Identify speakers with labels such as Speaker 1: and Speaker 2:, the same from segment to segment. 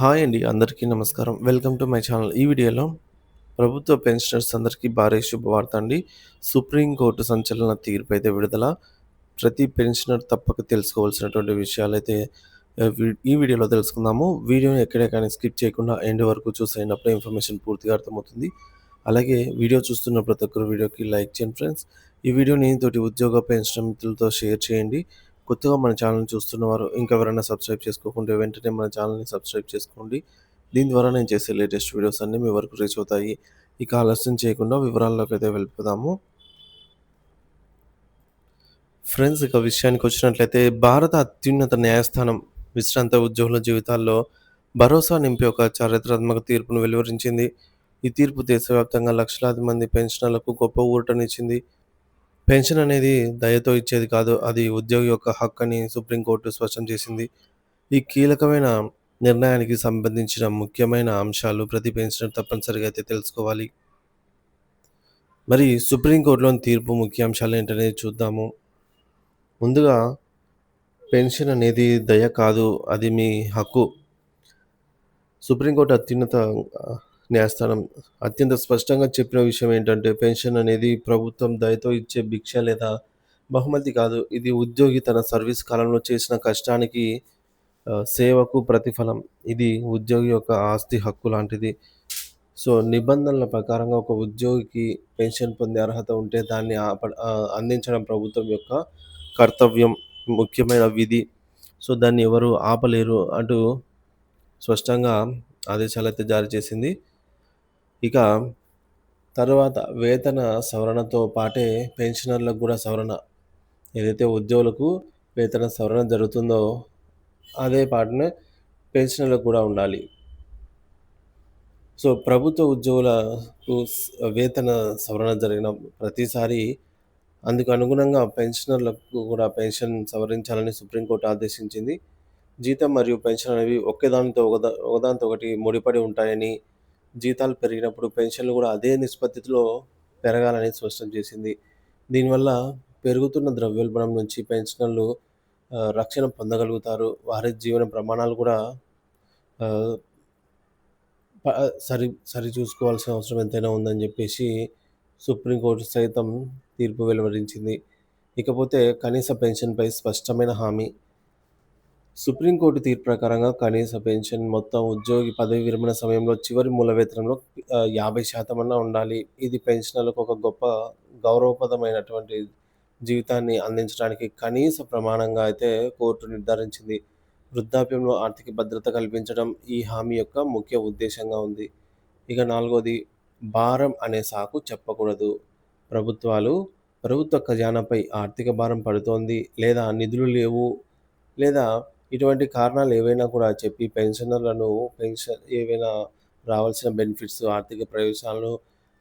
Speaker 1: Hi అండి అందరికీ నమస్కారం. Welcome to my channel. ఈ వీడియోలో ప్రభుత్వ పెన్షనర్స్ అందరికీ భారీ శుభవార్త అండి. సుప్రీంకోర్టు సంచలన తీర్పు అయితే విడుదల. ప్రతి పెన్షనర్ తప్పక తెలుసుకోవాల్సినటువంటి విషయాలైతే ఈ వీడియోలో తెలుసుకుందాము. వీడియోని ఎక్కడే కానీ స్కిప్ చేయకుండా ఎండ్ వరకు చూసైనప్పుడు ఇన్ఫర్మేషన్ పూర్తిగా అర్థమవుతుంది. అలాగే వీడియో చూస్తున్న ప్రతి ఒక్కరు వీడియోకి లైక్ చేయండి ఫ్రెండ్స్. ఈ వీడియోని తోటి ఉద్యోగ పెన్షన్ మిత్రులతో షేర్ చేయండి. కొత్తగా మన ఛానల్ చూస్తున్నవారు ఇంకా ఎవరైనా సబ్స్క్రైబ్ చేసుకోకుంటే వెంటనే మన ఛానల్ని సబ్స్క్రైబ్ చేసుకోండి. దీని ద్వారా నేను చేసే లేటెస్ట్ వీడియోస్ అన్నీ మీ వరకు రీచ్ అవుతాయి. ఇక ఆలస్యం చేయకుండా వివరాల్లోకి అయితే వెళ్ళిపోదాము. ఫ్రెండ్స్ ఇక విషయానికి వచ్చినట్లయితే భారత అత్యున్నత న్యాయస్థానం విశ్రాంత ఉద్యోగుల జీవితాల్లో భరోసా నింపే ఒక చారిత్రాత్మక తీర్పును వెలువరించింది. ఈ తీర్పు దేశవ్యాప్తంగా లక్షలాది మంది పెన్షనర్లకు గొప్ప ఊరటనిచ్చింది. పెన్షన్ అనేది దయతో ఇచ్చేది కాదు. అది ఉద్యోగి యొక్క హక్కు అని సుప్రీంకోర్టు స్పష్టం చేసింది. ఈ కీలకమైన నిర్ణయానికి సంబంధించిన ముఖ్యమైన అంశాలు ప్రతి పెన్షనర్ తప్పనిసరిగా అయితే తెలుసుకోవాలి. మరి సుప్రీంకోర్టులోని తీర్పు ముఖ్య అంశాలు ఏంటనేది చూద్దాము. ముందుగా పెన్షన్ అనేది దయ కాదు అది మీ హక్కు. సుప్రీంకోర్టు అత్యున్నత న్యాయస్థానం అత్యంత స్పష్టంగా చెప్పిన విషయం ఏంటంటే పెన్షన్ అనేది ప్రభుత్వం దయతో ఇచ్చే భిక్ష లేదా బహుమతి కాదు. ఇది ఉద్యోగి తన సర్వీస్ కాలంలో చేసిన కష్టానికి సేవకు ప్రతిఫలం. ఇది ఉద్యోగి యొక్క ఆస్తి హక్కు లాంటిది. సో నిబంధనల ప్రకారంగా ఒక ఉద్యోగికి పెన్షన్ పొందే అర్హత ఉంటే దాన్ని అందించడం ప్రభుత్వం యొక్క కర్తవ్యం ముఖ్యమైన విధి. సో దాన్ని ఎవరు ఆపలేరు అంటూ స్పష్టంగా ఆదేశాలు అయితే జారీ చేసింది. ఇక తర్వాత వేతన సవరణతో పాటే పెన్షనర్లకు కూడా సవరణ. ఏదైతే ఉద్యోగులకు వేతన సవరణ జరుగుతుందో అదే పాటనే పెన్షనర్లకు కూడా ఉండాలి. సో ప్రభుత్వ ఉద్యోగులకు వేతన సవరణ జరిగిన ప్రతిసారి అందుకు అనుగుణంగా పెన్షనర్లకు కూడా పెన్షన్ సవరించాలని సుప్రీంకోర్టు ఆదేశించింది. జీతం మరియు పెన్షన్ అనేవి ఒకేదానితో ఒకదా ఒకదానితో ఒకటి ముడిపడి ఉంటాయని జీతాలు పెరిగినప్పుడు పెన్షన్లు కూడా అదే నిష్పత్తిలో పెరగాలని స్పష్టం చేసింది. దీనివల్ల పెరుగుతున్న ద్రవ్యోల్బణం నుంచి పెన్షనర్లు రక్షణ పొందగలుగుతారు. వారి జీవన ప్రమాణాలు కూడా సరి సరి చూసుకోవాల్సిన అవసరం ఎంతైనా ఉందని చెప్పేసి సుప్రీంకోర్టు సైతం తీర్పు వెలువరించింది. ఇకపోతే కనీస పెన్షన్పై స్పష్టమైన హామీ సుప్రీంకోర్టు తీర్పు ప్రకారంగా కనీస పెన్షన్ మొత్తం ఉద్యోగి పదవి విరమణ సమయంలో చివరి మూల వేతనంలో యాభై శాతం అన్నా ఉండాలి. ఇది పెన్షనర్లకు ఒక గొప్ప గౌరవప్రదమైనటువంటి జీవితాన్ని అందించడానికి కనీస ప్రమాణంగా అయితే కోర్టు నిర్ధారించింది. వృద్ధాప్యంలో ఆర్థిక భద్రత కల్పించడం ఈ హామీ యొక్క ముఖ్య ఉద్దేశంగా ఉంది. ఇక నాలుగోది భారం అనే సాకు చెప్పకూడదు. ప్రభుత్వాలు ప్రభుత్వ ఖజానాపై ఆర్థిక భారం పడుతోంది. లేదా నిధులు లేవు. లేదా ఇటువంటి కారణాలు ఏవైనా కూడా చెప్పి పెన్షనర్లను పెన్షన్ ఏవైనా రావాల్సిన బెనిఫిట్స్ ఆర్థిక ప్రయోజనాలను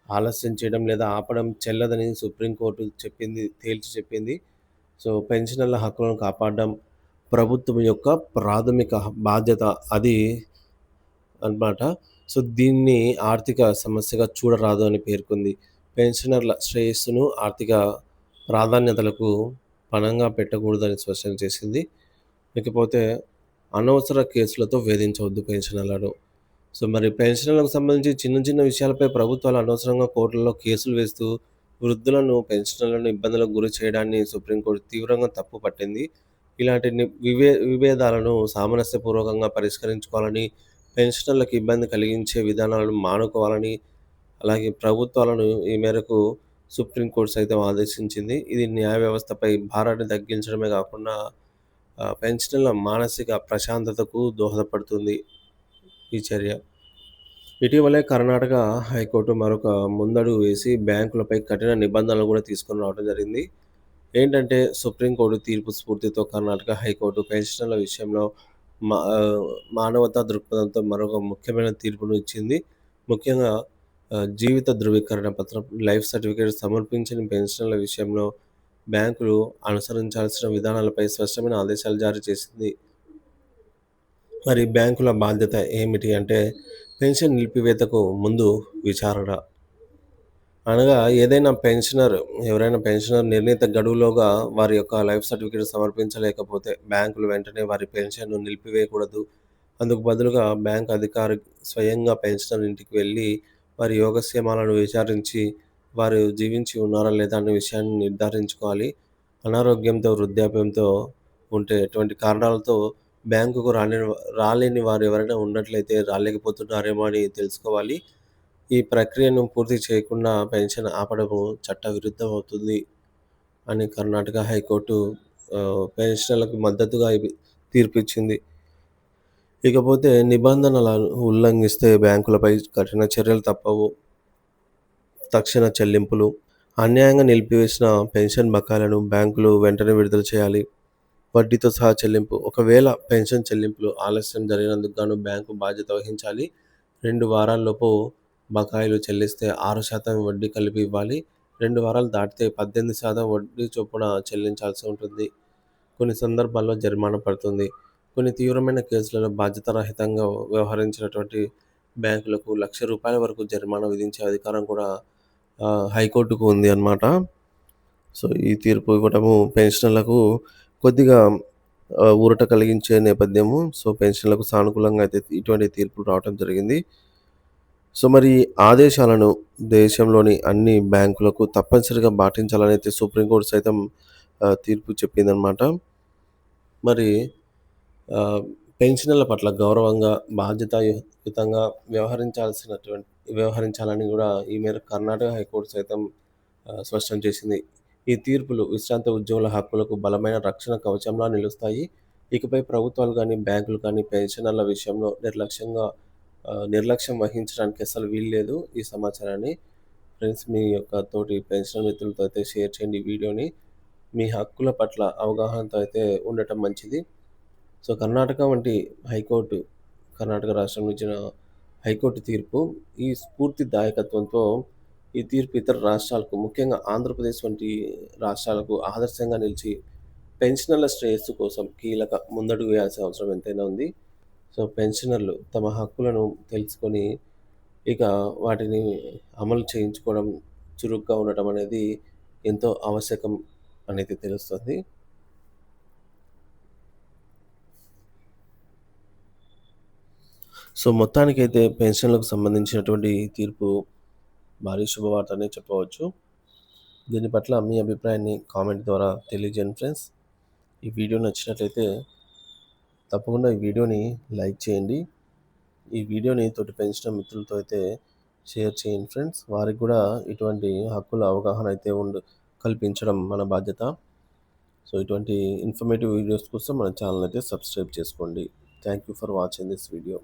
Speaker 1: ఆలస్యం చేయడం లేదా ఆపడం చెల్లదని సుప్రీంకోర్టు చెప్పింది తేల్చి చెప్పింది. సో పెన్షనర్ల హక్కులను కాపాడడం ప్రభుత్వం యొక్క ప్రాథమిక బాధ్యత అది అనమాట సో దీన్ని ఆర్థిక సమస్యగా చూడరాదు అని పేర్కొంది. పెన్షనర్ల శ్రేయస్సును ఆర్థిక ప్రాధాన్యతలకు పణంగా పెట్టకూడదని స్పష్టం చేసింది. ఇకపోతే అనవసర కేసులతో వేధించవద్దు పెన్షనర్లను సో మరి పెన్షనర్లకు సంబంధించి చిన్న చిన్న విషయాలపై ప్రభుత్వాలు అనవసరంగా కోర్టులలో కేసులు వేస్తూ వృద్ధులను పెన్షనర్లను ఇబ్బందులకు గురి చేయడాన్ని సుప్రీంకోర్టు తీవ్రంగా తప్పు పట్టింది. ఇలాంటి వివే విభేదాలను సామరస్యపూర్వకంగా పరిష్కరించుకోవాలని పెన్షనర్లకు ఇబ్బంది కలిగించే విధానాలను మానుకోవాలని అలాగే ప్రభుత్వాలను ఈ మేరకు సుప్రీంకోర్టు సైతం ఆదేశించింది. ఇది న్యాయ వ్యవస్థపై భారాన్ని తగ్గించడమే కాకుండా పెన్షన్ల మానసిక ప్రశాంతతకు దోహదపడుతుంది ఈ చర్య. ఇటీవలే కర్ణాటక హైకోర్టు మరొక ముందడుగు వేసి బ్యాంకులపై కఠిన నిబంధనలు కూడా తీసుకుని రావడం జరిగింది. ఏంటంటే సుప్రీంకోర్టు తీర్పు స్ఫూర్తితో కర్ణాటక హైకోర్టు పెన్షన్ల విషయంలో మా మానవతా దృక్పథంతో మరొక ముఖ్యమైన తీర్పును ఇచ్చింది. ముఖ్యంగా జీవిత ధృవీకరణ పత్రం లైఫ్ సర్టిఫికేట్ సమర్పించిన పెన్షన్ల విషయంలో బ్యాంకులు అనుసరించాల్సిన విధానాలపై స్పష్టమైన ఆదేశాలు జారీ చేసింది. మరి బ్యాంకుల బాధ్యత ఏమిటి అంటే పెన్షన్ నిలిపివేతకు ముందు విచారణ. అనగా ఏదైనా పెన్షనర్ ఎవరైనా పెన్షనర్ నిర్ణీత గడువులోగా వారి యొక్క లైఫ్ సర్టిఫికేట్ సమర్పించలేకపోతే బ్యాంకులు వెంటనే వారి పెన్షన్ను నిలిపివేయకూడదు. అందుకు బదులుగా బ్యాంక్ అధికారి స్వయంగా పెన్షనర్ ఇంటికి వెళ్ళి వారి యోగక్షేమాలను విచారించి వారు జీవించి ఉన్నారా లేదా అనే విషయాన్ని నిర్ధారించుకోవాలి. అనారోగ్యంతో వృద్ధాప్యంతో ఉంటే ఎటువంటి కారణాలతో బ్యాంకుకు రాని రాలేని వారు ఎవరైనా ఉన్నట్లయితే రాలేకపోతున్నారేమో అని తెలుసుకోవాలి. ఈ ప్రక్రియను పూర్తి చేయకుండా పెన్షన్ ఆపడము చట్ట విరుద్ధం అవుతుంది అని కర్ణాటక హైకోర్టు పెన్షన్లకు మద్దతుగా తీర్పిచ్చింది. ఇకపోతే నిబంధనలను ఉల్లంఘిస్తే బ్యాంకులపై కఠిన చర్యలు తప్పవు. తక్షణ చెల్లింపులు అన్యాయంగా నిలిపివేసిన పెన్షన్ బకాయిలను బ్యాంకులు వెంటనే విడుదల చేయాలి. వడ్డీతో సహా చెల్లింపు. ఒకవేళ పెన్షన్ చెల్లింపులు ఆలస్యం జరిగినందుకు గాను బ్యాంకు బాధ్యత వహించాలి. రెండు వారాల్లోపు బకాయిలు చెల్లిస్తే ఆరు శాతం వడ్డీ కలిపి ఇవ్వాలి. రెండు వారాలు దాటితే పద్దెనిమిది శాతం వడ్డీ చొప్పున చెల్లించాల్సి ఉంటుంది. కొన్ని సందర్భాల్లో జరిమానా పడుతుంది. కొన్ని తీవ్రమైన కేసులలో బాధ్యతారహితంగా వ్యవహరించినటువంటి బ్యాంకులకు లక్ష రూపాయల వరకు జరిమానా విధించే అధికారం కూడా హైకోర్టుకు ఉంది అనమాట సో ఈ తీర్పు ఇవ్వటము పెన్షనర్లకు కొద్దిగా ఊరట కలిగించే నేపథ్యము. సో పెన్షన్లకు సానుకూలంగా అయితే ఇటువంటి తీర్పులు రావటం జరిగింది. సో మరి ఆదేశాలను దేశంలోని అన్ని బ్యాంకులకు తప్పనిసరిగా పాటించాలని అయితే సుప్రీంకోర్టు సైతం తీర్పు చెప్పిందనమాట మరి పెన్షనర్ల పట్ల గౌరవంగా బాధ్యతాయుతంగా వ్యవహరించాల్సినటువంటి వ్యవహరించాలని కూడా ఈ మేరకు కర్ణాటక హైకోర్టు సైతం స్పష్టం చేసింది. ఈ తీర్పులు విశ్రాంత ఉద్యోగుల హక్కులకు బలమైన రక్షణ కవచంలా నిలుస్తాయి. ఇకపై ప్రభుత్వాలు కానీ బ్యాంకులు కానీ పెన్షనర్ల విషయంలో నిర్లక్ష్యంగా నిర్లక్ష్యం వహించడానికి అసలు వీల్లేదు ఈ సమాచారాన్ని. ఫ్రెండ్స్ మీ యొక్క తోటి పెన్షన్ మిత్రులతో అయితే షేర్ చేయండి వీడియోని. మీ హక్కుల పట్ల అవగాహనతో అయితే ఉండటం మంచిది. సో కర్ణాటక వంటి హైకోర్టు కర్ణాటక రాష్ట్రం నుంచి హైకోర్టు తీర్పు ఈ స్ఫూర్తి దాయకత్వంతో ఈ తీర్పు ఇతర రాష్ట్రాలకు ముఖ్యంగా ఆంధ్రప్రదేశ్ వంటి రాష్ట్రాలకు ఆదర్శంగా నిలిచి పెన్షనర్ల శ్రేయస్సు కోసం కీలక ముందడుగు వేయాల్సిన అవసరం ఎంతైనా ఉంది. సో పెన్షనర్లు తమ హక్కులను తెలుసుకొని ఇక వాటిని అమలు చేయించుకోవడం చురుగ్గా ఉండటం అనేది ఎంతో ఆవశ్యకం అనేది తెలుస్తుంది. సో మొత్తానికైతే పెన్షన్లకు సంబంధించినటువంటి తీర్పు భారీ శుభవార్త అనే చెప్పవచ్చు. దీని పట్ల మీ అభిప్రాయాన్ని కామెంట్ ద్వారా తెలియజేయండి ఫ్రెండ్స్. ఈ వీడియో నచ్చినట్లయితే తప్పకుండా ఈ వీడియోని లైక్ చేయండి. ఈ వీడియోని తోటి పెంచిన మిత్రులతో అయితే షేర్ చేయండి ఫ్రెండ్స్. వారికి కూడా ఇటువంటి హక్కుల అవగాహన అయితే ఉండు కల్పించడం మన బాధ్యత. సో ఇటువంటి ఇన్ఫర్మేటివ్ వీడియోస్ కోసం మన ఛానల్ అయితే సబ్స్క్రైబ్ చేసుకోండి. Thank you for watching this video.